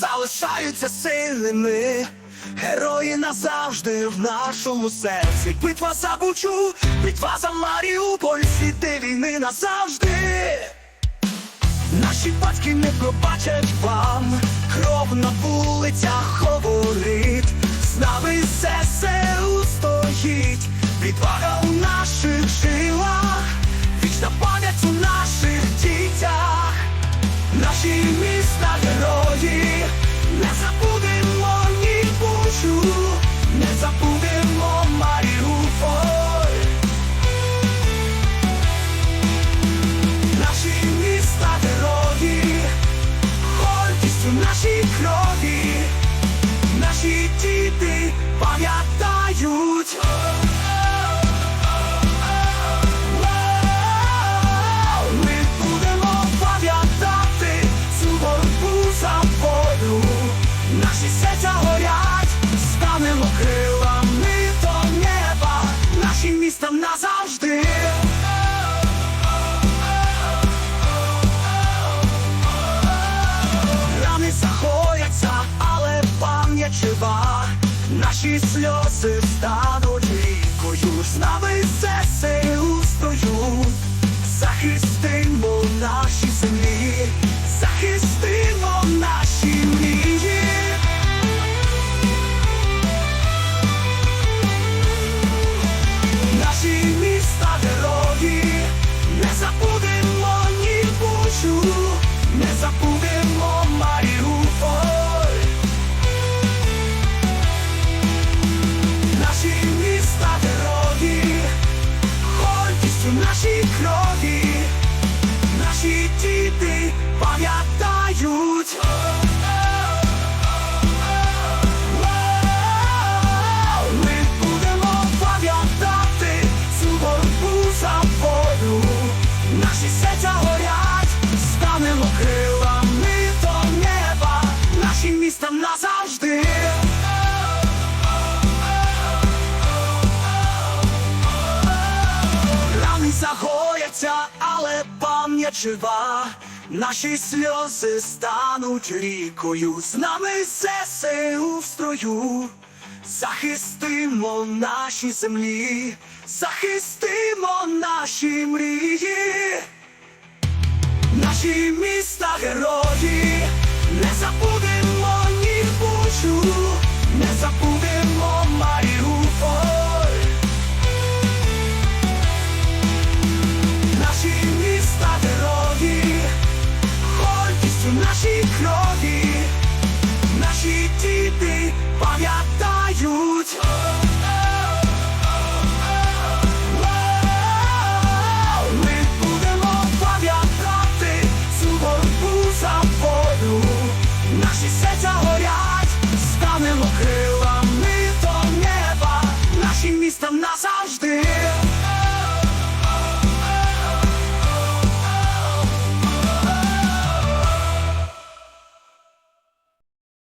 залишаються сильними. Герої назавжди в нашому серці. Битва за Бучу, битва за Маріуполь, світи війни назавжди. Наші батьки не пробачать вам, кров на вулицях говорить, з нами ЗСУ стоїть, відвага у наших жилах, вічна пам'ять у наших дітях, наші міста пам'ятають. Ми будемо пам'ятати цю боротьбу. Наші серця горять, станемо крилами наші сльози стануть рікою, з нами ЗСУ стоють, гордість наші крові, наші діти пам'ятають. Жива. Наші сльози стануть рікою, з нами ЗСУ в строю. Захистимо наші землі, захистимо наші мрії, наші міста герої, не забудемо. дають. Ми будемо пам'ятати цю боротьбу за. Наші серця горять, станемо крим.